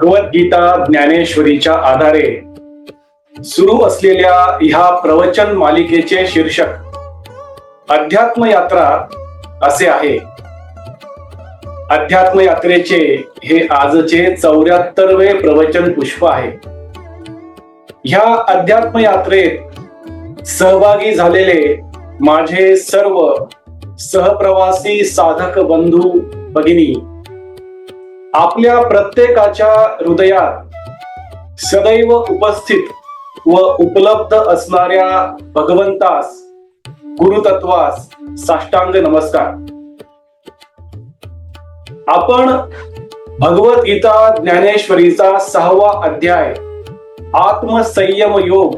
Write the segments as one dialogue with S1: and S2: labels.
S1: भगवद्गीता ज्ञानेश्वरीच्या आधारे सुरू असलेल्या ह्या प्रवचन मालिकेचे शीर्षक अध्यात्म यात्रा असे आहे. अध्यात्म यात्रेचे हे आजचे चौऱ्याहत्तरवे प्रवचन पुष्प आहे. ह्या अध्यात्म यात्रेत सहभागी झालेले माझे सर्व सहप्रवासी साधक बंधू भगिनी आपल्या प्रत्येकाच्या हृदयात सदैव उपस्थित व उपलब्ध असणाऱ्या भगवंतास गुरुतत्वास साष्टांग नमस्कार. आपण भगवद्गीता ज्ञानेश्वरीचा सहावा अध्याय आत्मसंयम योग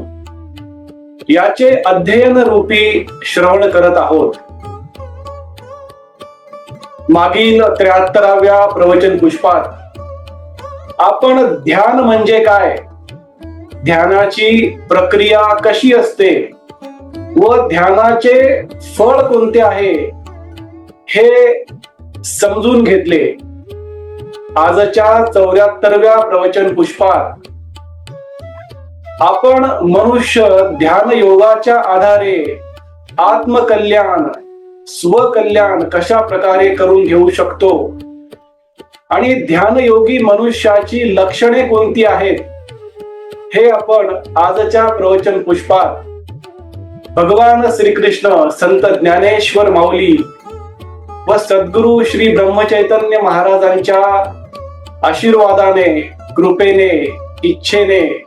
S1: याचे अध्ययन रूपी श्रवण करत आहोत. मागील त्र्याहत्तराव्या प्रवचन पुष्पात आपण ध्यान म्हणजे काय? ध्यानाची प्रक्रिया कशी असते? व ध्यानाचे फळ कोणते आहे? हे समजून घेतले. आजच्या चौऱ्याहत्तरव्या प्रवचन पुष्पात आपण मनुष्य ध्यान योगाच्या आधारे आत्मकल्याण स्वकल्याण कशा प्रकारे करून घेऊ शकतो? आणि ध्यानयोगी मनुष्याची लक्षणे कोणती आहेत? हे आपण आजच्या प्रवचन पुष्पात भगवान श्रीकृष्ण संत ज्ञानेश्वर माऊली व सद्गुरु श्री ब्रह्मचैतन्य महाराजांच्या आशीर्वादाने कृपेने इच्छेने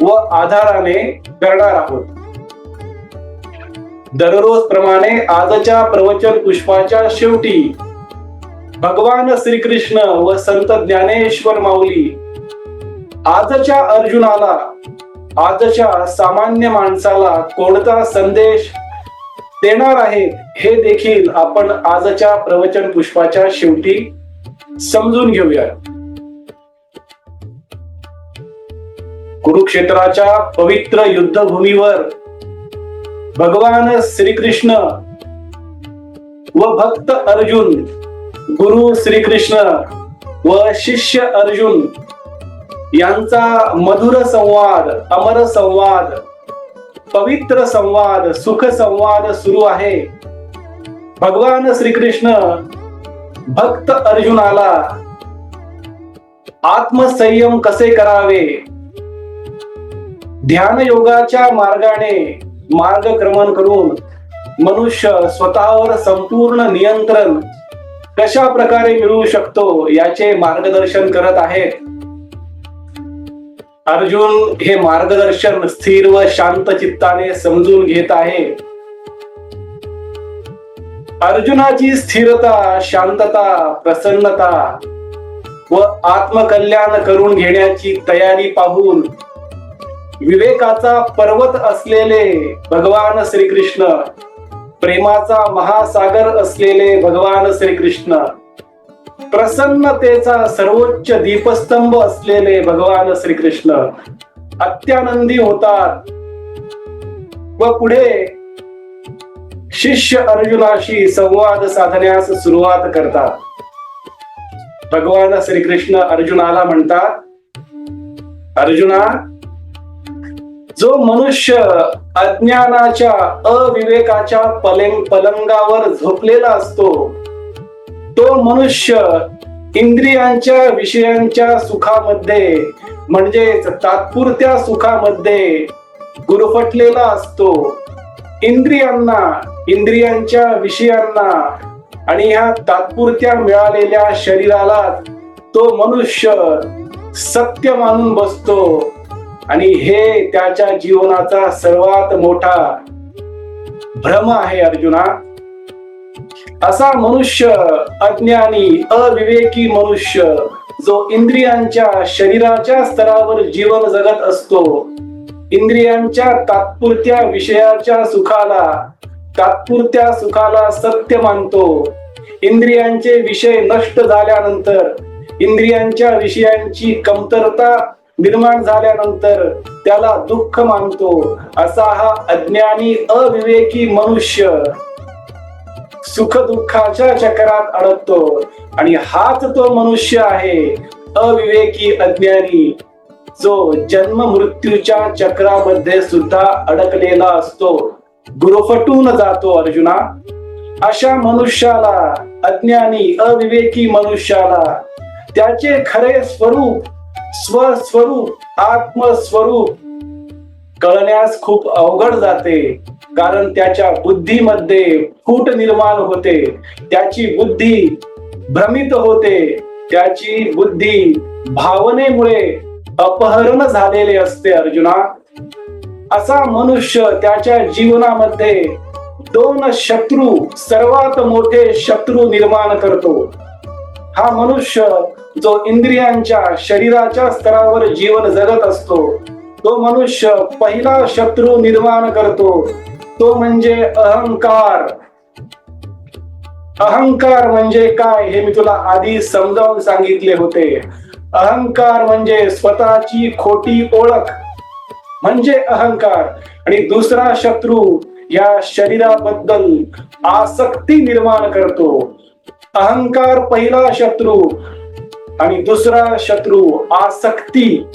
S1: व आधाराने करणार आहोत. दररोज प्रमाणे आजच्या प्रवचन पुष्पाच्या शेवटी भगवान श्रीकृष्ण व संत ज्ञानेश्वर माऊली आजच्या अर्जुनाला आजच्या सामान्य माणसाला कोणता संदेश देणार आहेत हे देखील आपण आजच्या प्रवचन पुष्पाच्या शेवटी समजून घेऊया. कुरुक्षेत्राच्या पवित्र युद्धभूमीवर भगवान श्रीकृष्ण व भक्त अर्जुन गुरु श्रीकृष्ण व शिष्य अर्जुन यांचा मधुर संवाद अमर संवाद पवित्र संवाद सुख संवाद सुरू आहे. भगवान श्रीकृष्ण भक्त अर्जुनाला आत्मसंयम कसे करावे? ध्यान योगाच्या मार्गाने मार्गक्रमण करून मनुष्य स्वतःवर संपूर्ण नियंत्रण कशा प्रकारे मिळवू शकतो याचे मार्गदर्शन करत आहेत अर्जुन हे मार्गदर्शन स्थिर व शांत चित्ताने समजून घेत आहे. अर्जुनाची स्थिरता शांतता प्रसन्नता व आत्मकल्याण करून घेण्याची तयारी पाहून विवेकाचा पर्वत असलेले भगवान श्रीकृष्ण प्रेमाचा महासागर असलेले भगवान श्रीकृष्ण प्रसन्नतेचा सर्वोच्च दीपस्तंभ असलेले भगवान श्रीकृष्ण अत्यानंदी होतात. व पुढे शिष्य अर्जुनाशी संवाद साधण्यास सुरुवात करतात. भगवान श्रीकृष्ण अर्जुनाला म्हणतात अर्जुना जो मनुष्य अज्ञानाच्या अविवेकाच्या पलंग पलंगावर झोपलेला असतो तो मनुष्य इंद्रियांच्या विषयांच्या सुखामध्ये म्हणजेच तात्पुरत्या सुखामध्ये गुरफटलेला असतो. इंद्रियांना इंद्रियांच्या विषयांना आणि ह्या तात्पुरत्या मिळालेल्या शरीराला तो मनुष्य सत्य मानून बसतो. आणि हे त्याच्या जीवनाचा सर्वात मोठा भ्रम आहे अर्जुना. असा मनुष्य अज्ञानी अविवेकी मनुष्य जो इंद्रियांच्या शरीराच्या स्तरावर जीवन जगत असतो इंद्रियांच्या तात्पुरत्या विषयाच्या सुखाला तात्पुरत्या सुखाला सत्य मानतो. इंद्रियांचे विषय नष्ट झाल्यानंतर इंद्रियांच्या विषयांची कमतरता निर्माण झाल्यानंतर त्याला दुःख मानतो. असा हा अज्ञानी अविवेकी मनुष्य सुख दुःखाच्या चक्रात अडकतो. आणि हाच तो मनुष्य आहे अविवेकी अज्ञानी जो जन्म मृत्यूच्या चक्रामध्ये सुद्धा अडकलेला असतो. गुरफटून जातो अर्जुना. अशा मनुष्याला अज्ञानी अविवेकी मनुष्याला त्याचे खरे स्वरूप स्वस्वरूप आत्मस्वरूप. कळण्यास खूप अवघड जाते कारण त्याच्या बुद्धीमध्ये फूट निर्माण होते. त्याची बुद्धी भ्रमित होते. त्याची बुद्धी भावनेमुळे अपहरण झालेले असते अर्जुना. असा मनुष्य त्याच्या जीवनामध्ये दोन शत्रू सर्वात मोठे शत्रू निर्माण करतो. हा मनुष्य जो इंद्रियांच्या शरीराच्या स्तरावर जीवन जगत असतो तो मनुष्य पहिला शत्रू निर्माण करतो. तो म्हणजे अहंकार. अहंकार म्हणजे काय हे मी तुला आधी समजावून सांगितले होते. अहंकार म्हणजे स्वतःची खोटी ओळख. म्हणजे अहंकार. आणि दुसरा शत्रू या शरीराबद्दल आसक्ती निर्माण करतो. अहंकार पहिला शत्रू आणि दुसरा शत्रू आसक्ती.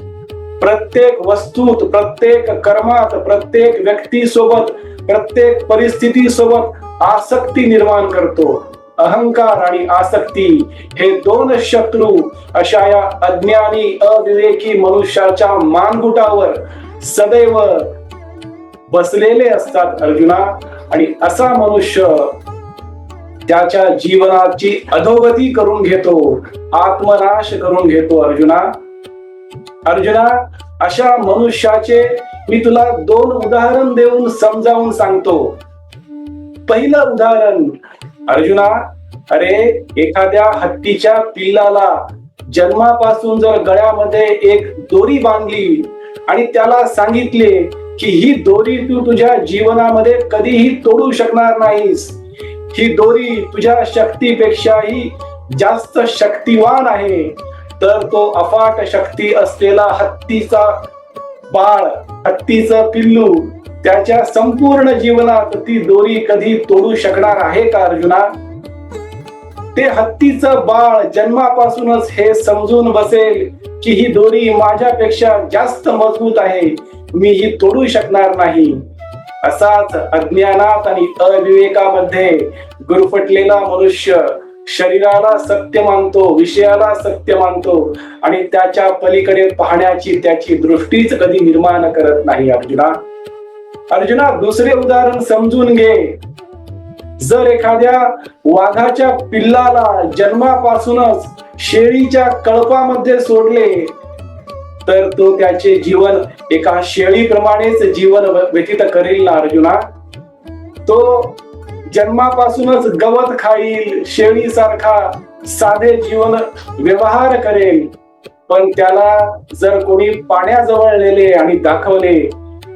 S1: प्रत्येक वस्तूत प्रत्येक कर्मात प्रत्येक व्यक्ती सोबत प्रत्येक परिस्थिती सोबत आसक्ती निर्माण करतो. अहंकार आणि आसक्ती हे दोन शत्रू अशा या अज्ञानी अविवेकी मनुष्याच्या मानगुटावर सदैव बसलेले असतात अर्जुना. आणि असा मनुष्य त्याच्या जीवनाची अधोगती करून घेतो आत्मनाश करून घेतो अर्जुना. अर्जुना अशा मनुष्याचे मी तुला दोन उदाहरण देऊन समजावून सांगतो. पहिलं उदाहरण अर्जुना अरे एखाद्या हत्तीच्या पिल्लाला जन्मापासून जर गळ्यामध्ये एक दोरी बांधली आणि त्याला सांगितले की ही दोरी तू तुझ्या जीवनामध्ये कधीही तोडू शकणार नाहीस ही दोरी तुझ्या शक्तीपेक्षाही जास्त शक्तिवान आहे. तर तो अफाट शक्ती असलेला हत्तीचा बाळ हत्तीचं पिल्लू त्याच्या संपूर्ण जीवनात ती दोरी कधी तोडू शकणार आहे का अर्जुना? ते हत्तीचं बाळ जन्मापासूनच हे समजून बसेल की ही दोरी माझ्यापेक्षा जास्त मजबूत आहे. मी ही तोडू शकणार नाही. असाच अज्ञानात आणि अविवेकामध्ये गुरफटलेला मनुष्य शरीराला सत्य मानतो विषयाला सत्य मानतो आणि त्याच्या पलीकडे पाहण्याची त्याची दृष्टीच कधी निर्माण करत नाही अर्जुना. अर्जुना दुसरे उदाहरण समजून घे. जर एखाद्या वाघाच्या पिल्लाला जन्मापासूनच शेळीच्या कळपामध्ये सोडले तर तो त्याचे जीवन एका शेळीप्रमाणेच जीवन व्यतीत करेल ना अर्जुना. तो जन्मापासूनच गवत खाईल शेळीसारखा साधे जीवन व्यवहार करेल. पण त्याला जर कोणी पाण्याजवळ नेले आणि दाखवले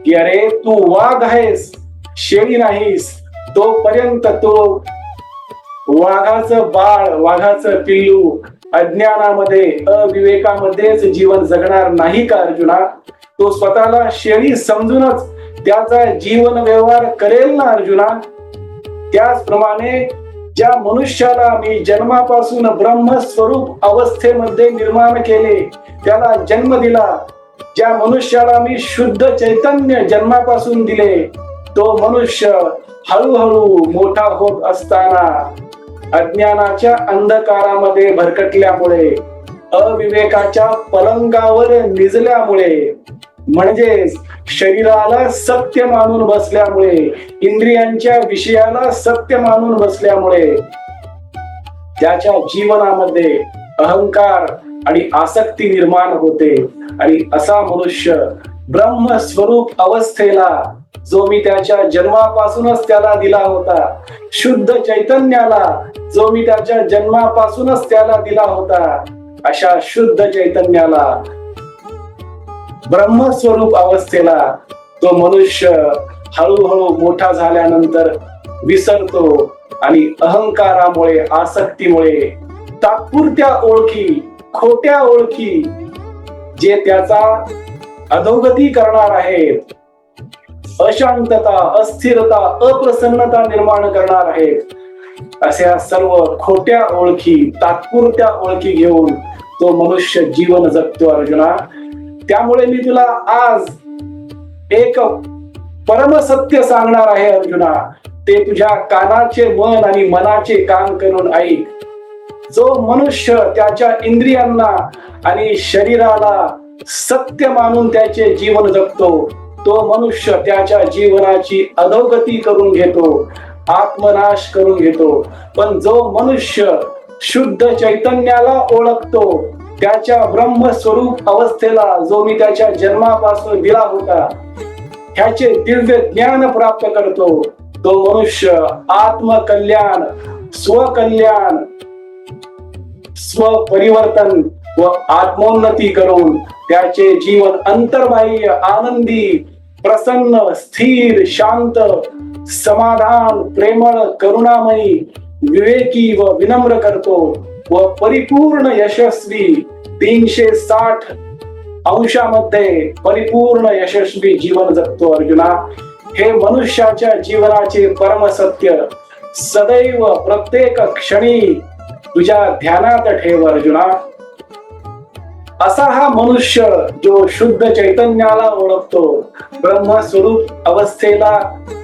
S1: की अरे तू वाघ आहेस शेळी नाहीस तोपर्यंत तो वाघाचं बाळ वाघाचं पिल्लू अज्ञानामध्ये अविवेकामध्येच जीवन जगणार नाही का अर्जुना? तो स्वतःला शेळी समजूनच त्याचा जीवन व्यवहार करेल ना अर्जुना? त्याचप्रमाणे ज्या मनुष्याला मी जन्मापासून ब्रह्मस्वरूप अवस्थेमध्ये निर्माण केले त्याला जन्म दिला. ज्या मनुष्याला मी शुद्ध चैतन्य जन्मापासून दिले तो मनुष्य हळूहळू मोठा होत असताना अज्ञानाच्या अंधकारामध्ये भरकटल्यामुळे अविवेकाच्या पलंगावर निजल्यामुळे म्हणजेच शरीराला सत्य मानून बसल्यामुळे इंद्रियांच्या विषयाला सत्य मानून बसल्यामुळे त्याच्या जीवनामध्ये अहंकार आणि आसक्ती निर्माण होते. आणि असा मनुष्य ब्रह्मस्वरूप अवस्थेला जो मी त्याच्या जन्मापासूनच त्याला दिला होता. शुद्ध चैतन्याला जो मी त्याच्या जन्मापासूनच त्याला दिला होता. अशा शुद्ध चैतन्याला ब्रह्मस्वरूप अवस्थेला तो मनुष्य हळूहळू मोठा झाल्यानंतर विसरतो आणि अहंकारामुळे आसक्तीमुळे तात्पुरत्या ओळखी खोट्या ओळखी जे त्याचा अधोगती करणार आहेत अशांतता अस्थिरता अप्रसन्नता निर्माण करणार आहेत. अशा सर्व खोट्या ओळखी तात्पुरत्या ओळखी घेऊन तो मनुष्य जीवन जगतो अर्जुना. त्यामुळे मी तुला आज एक परमसत्य सांगणार आहे अर्जुना. ते तुझ्या कानाचे मन आणि मनाचे काम करून ऐक. जो मनुष्य त्याच्या इंद्रियांना आणि शरीराला सत्य मानून त्याचे जीवन जगतो तो मनुष्य त्याच्या जीवनाची अधोगती करून घेतो आत्मनाश करून घेतो. पण जो मनुष्य शुद्ध चैतन्याला ओळखतो त्याच्या ब्रह्मस्वरूप अवस्थेला जो मी त्याच्या जन्मापासून दिला होता ह्याचे दिव्य ज्ञान प्राप्त करतो. तो मनुष्य आत्मकल्याण स्वकल्याण स्वपरिवर्तन व आत्मोन्नती करून त्याचे जीवन अंतर्बाह्य आनंदी प्रसन्न स्थिर शांत समाधान प्रेमळ करुणामयी विवेकी व विनम्र करतो व परिपूर्ण यशस्वी तीनशे साठ अंशामध्ये परिपूर्ण यशस्वी जीवन जगतो अर्जुना. हे मनुष्याच्या जीवनाचे परमसत्य सदैव प्रत्येक क्षणी तुझ्या ध्यानात ठेव अर्जुना. असा हा मनुष्य जो शुद्ध चैतन्याला ओळखतो ब्रह्मस्वरूप अवस्थेला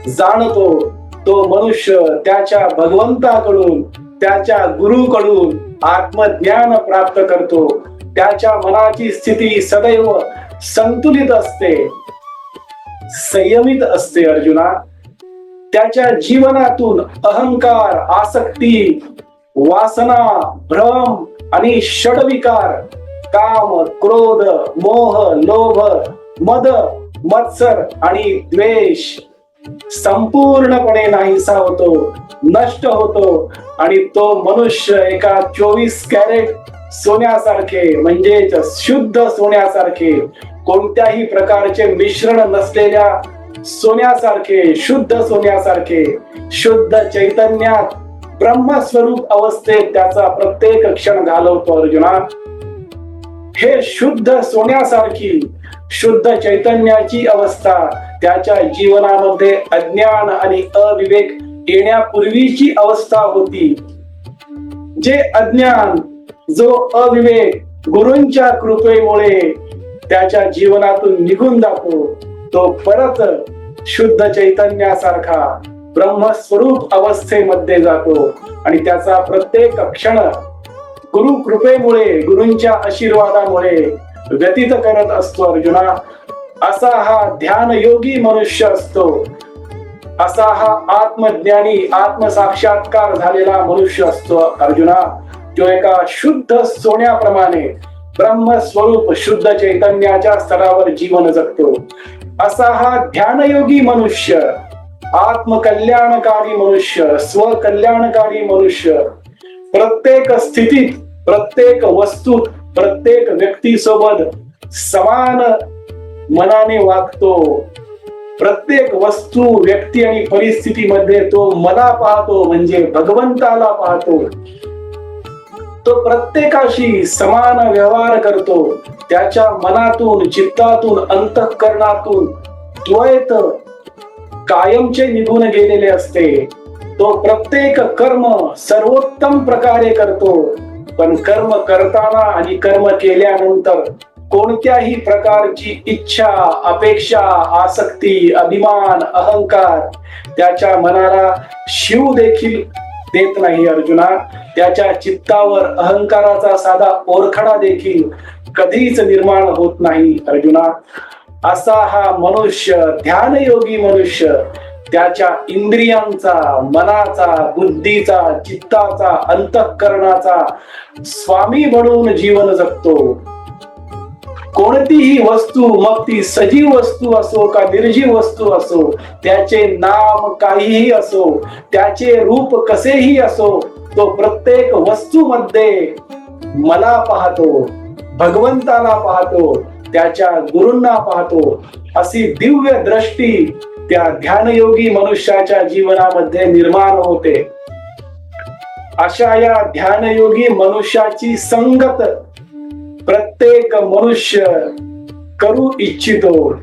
S1: जाणतो तो मनुष्य त्याच्या भगवंताकडून त्याच्या गुरुकडून आत्मज्ञान प्राप्त करतो. त्याच्या मनाची स्थिती सदैव संतुलित असते संयमित असते अर्जुना. त्याच्या जीवनातून अहंकार आसक्ती वासना भ्रम आणि षडविकार काम क्रोध मोह लोभ मद मत्सर आणि द्वेष संपूर्णपणे नाहीसा होतो नष्ट होतो आणि तो मनुष्य एका चोवीस कॅरेट सोन्यासारखे म्हणजेच शुद्ध सोन्यासारखे कोणत्याही प्रकारचे मिश्रण नसलेल्या सोन्यासारखे शुद्ध सोन्यासारखे शुद्ध चैतन्यात ब्रह्मस्वरूप अवस्थेत त्याचा प्रत्येक क्षण घालवतो अर्जुना. हे शुद्ध सोन्यासारखी शुद्ध चैतन्याची अवस्था त्याच्या जीवनामध्ये अज्ञान आणि अविवेक येण्यापूर्वीची अवस्था होती. जे अज्ञान जो अविवेक गुरूंच्या कृपेमुळे त्याच्या जीवनातून निघून जातो तो परत शुद्ध चैतन्यासारखा ब्रह्मस्वरूप अवस्थेमध्ये जातो. आणि त्याचा प्रत्येक क्षण गुरु कृपेमुळे गुरूंच्या आशीर्वादामुळे व्यतीत करत असतो अर्जुना. असा हा ध्यान योगी मनुष्य असतो. असा हा आत्मज्ञानी आत्मसाक्षात्कार झालेला मनुष्य असतो अर्जुना. जो एका शुद्ध सोन्याप्रमाणे ब्रह्मस्वरूप शुद्ध चैतन्याच्या स्तरावर जीवन जगतो. असा हा ध्यानयोगी मनुष्य आत्मकल्याणकारी मनुष्य स्वकल्याणकारी मनुष्य प्रत्येक स्थितीत प्रत्येक वस्तूत प्रत्येक व्यक्तीसोबत समान मनाने वागतो. प्रत्येक वस्तू व्यक्ती आणि परिस्थितीमध्ये तो मला पाहतो म्हणजे भगवंताला पाहतो. तो प्रत्येकाशी समान व्यवहार करतो. त्याच्या मनातून चित्तातून अंतःकरणातून द्वैत कायमचे निघून गेलेले असते. तो प्रत्येक कर्म सर्वोत्तम प्रकारे करतो. पण कर्म करताना आणि कर्म केल्यानंतर कोणत्याही प्रकारची इच्छा अपेक्षा आसक्ती अभिमान अहंकार त्याच्या मनाला शिव देखील देत नाही अर्जुना. त्याच्या चित्तावर अहंकाराचा साधा ओरखडा देखील कधीच निर्माण होत नाही अर्जुना. असा हा मनुष्य ध्यानयोगी मनुष्य त्याच्या इंद्रियांचा मनाचा बुद्धीचा चित्ताचा अंतःकरणाचा स्वामी म्हणून जीवन जगतो. कोणतीही वस्तू मग ती सजीव वस्तू असो का निर्जीव वस्तू असो त्याचे नाम काहीही असो त्याचे रूप कसेही असो तो प्रत्येक वस्तूमध्ये मला पाहतो भगवंताला पाहतो त्याच्या गुरूंना पाहतो अशी दिव्य दृष्टी त्या ध्यानयोगी मनुष्याच्या जीवनामध्ये निर्माण होते. अशा या ध्यानयोगी मनुष्याची संगत प्रत्येक मनुष्य करू इच्छितो.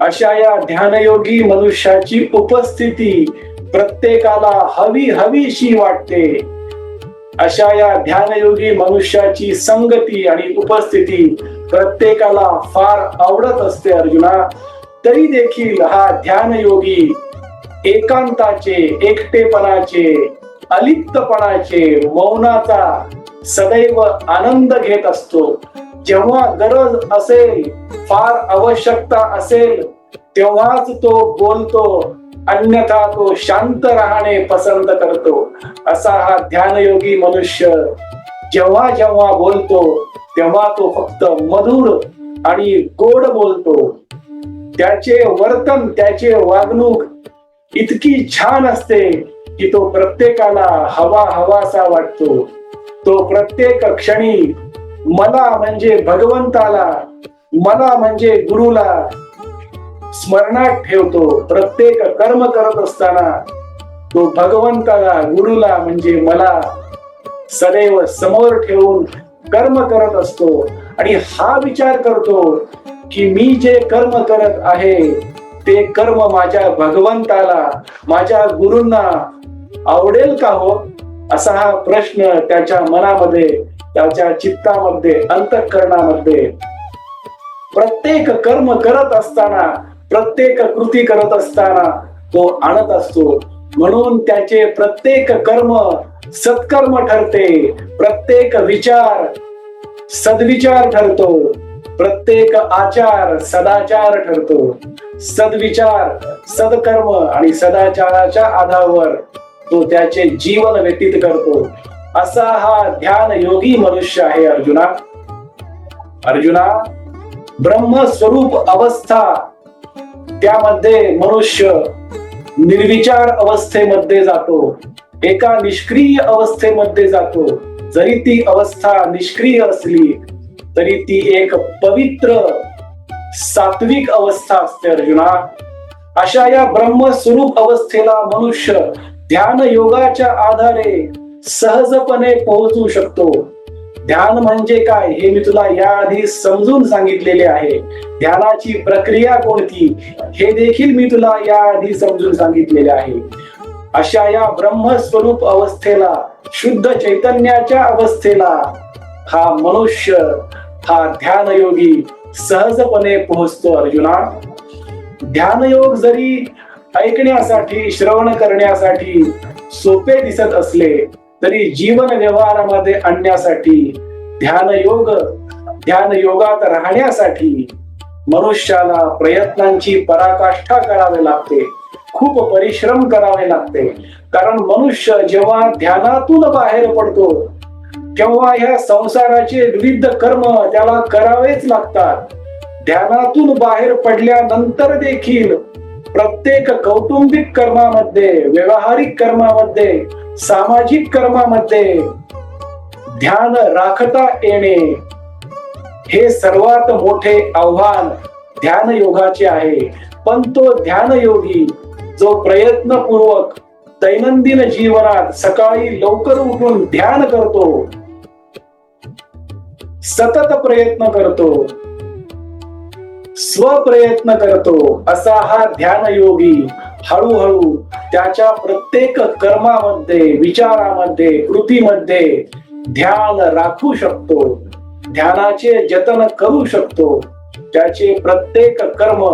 S1: अशा या ध्यानयोगी मनुष्याची उपस्थिती प्रत्येकाला हवी हवीशी वाटते. अशा या ध्यानयोगी मनुष्याची संगती आणि उपस्थिती प्रत्येकाला फार आवडत असते अर्जुना. तरी देखील हा ध्यानयोगी एकांताचे एकटेपणाचे अलिप्तपणाचे मौनाचा सदैव आनंद घेत असतो. जेव्हा गरज असेल फार आवश्यकता असेल तेव्हाच तो बोलतो अन्यथा तो शांत राहणे पसंत करतो. असा हा ध्यानयोगी मनुष्य जेव्हा जेव्हा बोलतो तेव्हा तो फक्त मधुर आणि गोड बोलतो. त्याचे वर्तन त्याचे वागणूक इतकी छान असते की तो प्रत्येकाला हवा हवासा वाटतो. तो प्रत्येक क्षणी मला म्हणजे भगवंताला मला म्हणजे गुरुला स्मरणात ठेवतो. प्रत्येक कर्म करत असताना तो भगवंताला गुरुला म्हणजे मला सदैव समोर ठेवून कर्म करत असतो. आणि हा विचार करतो की मी जे कर्म करत आहे ते कर्म माझ्या भगवंताला माझ्या गुरूंना आवडेल का हो? असा हा प्रश्न त्याच्या मनामध्ये त्याच्या चित्तामध्ये अंतःकरणामध्ये. प्रत्येक कर्म करत असताना प्रत्येक कृती करत असताना तो आणत असतो. म्हणून त्याचे प्रत्येक कर्म सत्कर्म ठरते. प्रत्येक विचार सद्विचार ठरतो. प्रत्येक आचार सदाचार ठरतो. सद्विचार सदकर्म आणि सदाचाराच्या आधारावर तो त्याचे जीवन व्यतीत करतो. असा हा ध्यान योगी मनुष्य आहे अर्जुना. अर्जुना ब्रह्मस्वरूप अवस्था त्यामध्ये मनुष्य निर्विचार अवस्थेमध्ये जातो. एका निष्क्रिय अवस्थेमध्ये जातो. जरी ती अवस्था निष्क्रिय असली तरी ती एक पवित्र सात्विक अवस्था असते अर्जुना. अशा या ब्रह्मस्वरूप अवस्थेला मनुष्य ध्यान योगाच्या आधारे सहजपणे पोहोचू शकतो. ध्यान म्हणजे काय हे मी तुला याआधी समजून सांगितलेले आहे. ध्यानाची प्रक्रिया कोणती हे देखील मी तुला याआधी समजून सांगितलेले आहे. अशा या ब्रह्मस्वरूप अवस्थेला शुद्ध चैतन्याच्या अवस्थेला हा मनुष्य हा ध्यानयोगी सहजपणे पोहोचतो अर्जुना. ध्यानयोग जरी ऐकण्यासाठी श्रवण करण्यासाठी सोपे दिसत असले तरी जीवन व्यवहारामध्ये आणण्यासाठी ध्यानयोग ध्यान योगात राहण्यासाठी मनुष्याला प्रयत्नांची पराकाष्ठा करावी लागते. खूप परिश्रम करावे लागते. कारण मनुष्य जेव्हा ध्यानातून बाहेर पडतो तेव्हा ह्या संसाराचे विविध कर्म त्याला करावेच लागतात. ध्यानातून बाहेर पडल्यानंतर देखील प्रत्येक कौटुंबिक कर्मामध्ये व्यवहारिक कर्मामध्ये सामाजिक कर्मामध्ये ध्यान राखता येणे हे सर्वात मोठे आव्हान ध्यान योगाचे आहे. पण तो ध्यान योगी जो प्रयत्नपूर्वक दैनंदिन जीवनात सकाळी लवकर उठून ध्यान करतो सतत प्रयत्न करतो स्वप्रयत्न करतो असा हा ध्यान योगी हळूहळू त्याच्या प्रत्येक कर्मामध्ये विचारामध्ये कृतीमध्ये ध्यान राखू शकतो ध्यानाचे जतन करू शकतो. त्याचे प्रत्येक कर्म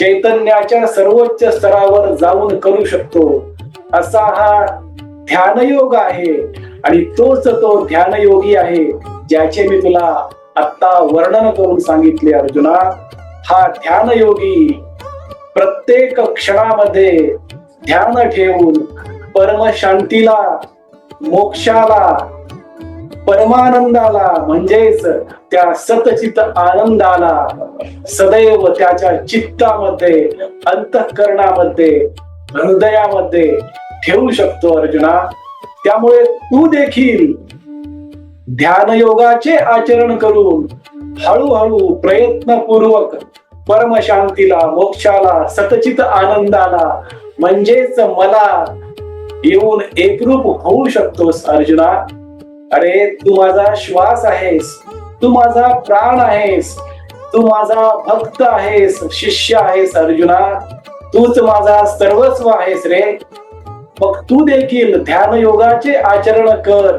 S1: चैतन्याच्या सर्वोच्च स्तरावर जाऊन करू शकतो. असा हा ध्यानयोग आहे. आणि तोच तो ध्यानयोगी आहे ज्याचे मी तुला आत्ता वर्णन करून सांगितले अर्जुना. हा ध्यानयोगी प्रत्येक क्षणामध्ये ध्यान ठेवून परमशांतीला मोक्षाला परमानंदाला म्हणजेच त्या सतचित आनंदाला सदैव त्याच्या चित्तामध्ये अंतःकरणामध्ये हृदयामध्ये ठेवू शकतो अर्जुना. त्यामुळे तू देखील ध्यानयोगाचे आचरण करून हळूहळू प्रयत्नपूर्वक परमशांतीला मोक्षाला सतचित आनंदाला म्हणजेच मला येऊन एकरूप होऊ शकतोस अर्जुना. अरे तू माझा श्वास आहेस. तू माझा प्राण आहेस. तू माझा भक्त आहेस शिष्य आहेस अर्जुना. तूच माझा सर्वस्व आहेस रे. मग तू देखील ध्यान योगाचे आचरण कर.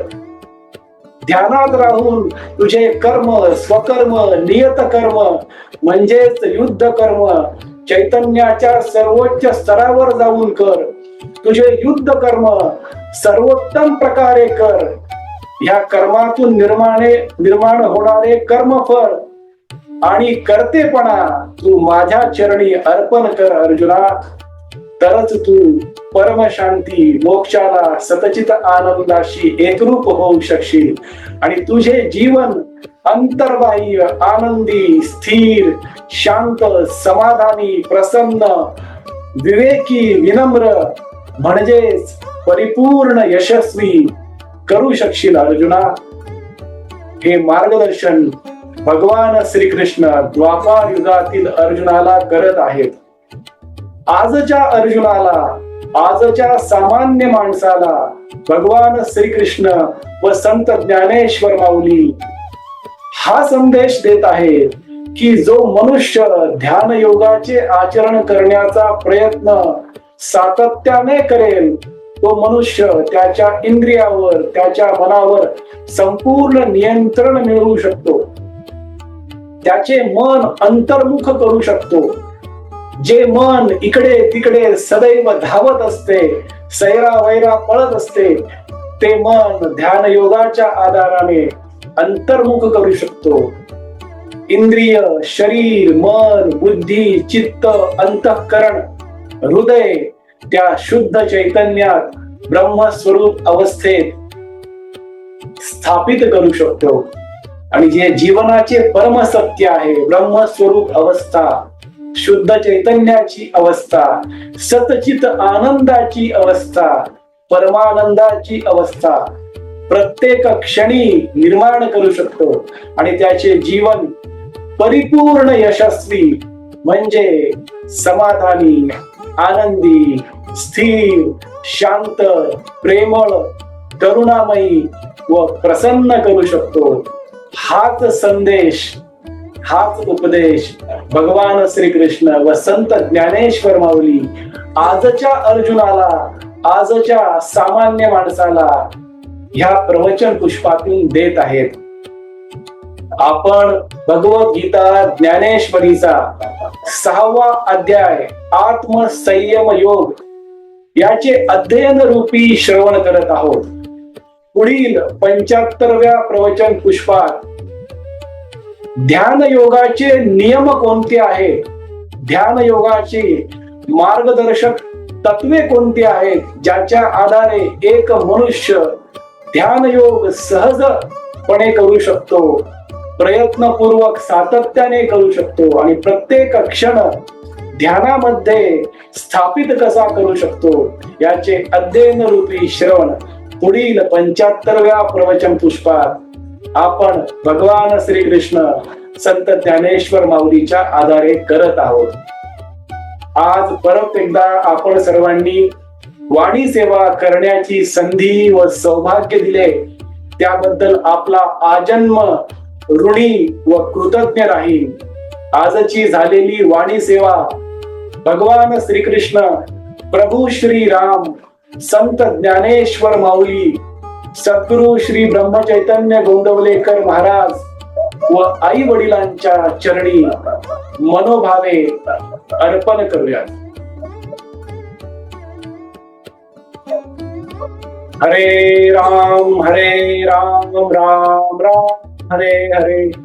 S1: ध्यानात राहून तुझे कर्म स्वकर्म नियत कर्म म्हणजेच युद्ध कर्म चैतन्याच्या सर्वोच्च स्तरावर जाऊन कर. तुझे युद्ध कर्म सर्वोत्तम प्रकारे कर. या कर्मातून निर्माणे निर्माण होणारे कर्मफळ आणि करतेपणा तू माझ्या चरणी अर्पण कर अर्जुना. तरच तू परमशांती मोक्षाला सतचित आनंदाशी एकरूप होऊ शकशील. आणि तुझे जीवन अंतर्बाह्य आनंदी स्थिर शांत समाधानी प्रसन्न विवेकी विनम्र म्हणजेच परिपूर्ण यशस्वी करू शकशील अर्जुना? हे मार्गदर्शन भगवान श्रीकृष्ण द्वापार युगातील अर्जुनाला करत आहेत. आजच्या अर्जुनाला आजच्या सामान्य माणसाला भगवान श्रीकृष्ण व संत ज्ञानेश्वर माऊली हा संदेश देत आहेत की जो मनुष्य ध्यान योगाचे आचरण करण्याचा प्रयत्न सातत्याने करेल तो मनुष्य त्याच्या इंद्रियावर त्याच्या मनावर संपूर्ण नियंत्रण मिळवू शकतो. त्याचे मन अंतर्मुख करू शकतो. जे मन इकडे तिकडे सदैव धावत असते सैरा वैरा पळत असते ते मन ध्यान योगाच्या आधाराने अंतर्मुख करू शकतो. इंद्रिय शरीर मन बुद्धी चित्त अंतःकरण हृदय त्या शुद्ध चैतन्यात ब्रह्मस्वरूप अवस्थेत स्थापित करू शकतो. आणि जे जीवनाचे परमसत्य आहे ब्रह्मस्वरूप अवस्था शुद्ध चैतन्याची अवस्था सतचित आनंदाची अवस्था परमानंदाची अवस्था प्रत्येक क्षणी निर्माण करू शकतो. आणि त्याचे जीवन परिपूर्ण यशस्वी म्हणजे समाधानी आनंदी स्थिर शांत प्रेमळ करुणामयी व प्रसन्न करू शकतो. हाच संदेश हाच उपदेश भगवान श्रीकृष्ण व संत ज्ञानेश्वर माऊली आजच्या अर्जुनाला आजच्या सामान्य माणसाला ह्या प्रवचन पुष्पातून देत आहेत. आपण भगवद्गीता ज्ञानेश्वरीचा सहावा अध्याय आत्मसंयम योग याचे अध्ययन रूपी श्रवण करत आहोत. पुढील पंच्याहत्तरव्या प्रवचन पुष्पात ध्यान योगाचे नियम कोणते आहेत? ध्यान योगाचे मार्गदर्शक तत्वे कोणती आहेत? ज्याच्या आधारे एक मनुष्य ध्यान योग सहजपणे करू शकतो प्रयत्नपूर्वक सातत्याने करू शकतो आणि प्रत्येक क्षण ध्यानामध्ये स्थापित कसा करू शकतो? याचे अध्ययन रूपी श्रवण पुढील पंच्याहत्तरव्या प्रवचन पुष्पात आपण भगवान श्रीकृष्ण संत ज्ञानेश्वर माऊलीच्या आधारे करत आहोत. आज परत एकदा आपण सर्वांनी वाणी सेवा करण्याची संधी व सौभाग्य दिले. त्याबद्दल आपला आजन्म ऋणी व कृतज्ञ राहील आजची झालेली वाणी सेवा भगवान श्रीकृष्ण प्रभू श्री राम संत ज्ञानेश्वर माऊली सद्गुरु श्री ब्रह्मचैतन्य गोंदवलेकर महाराज व आई वडिलांच्या चरणी मनोभावे अर्पण करूयात. हरे राम हरे राम राम राम हरे हरे.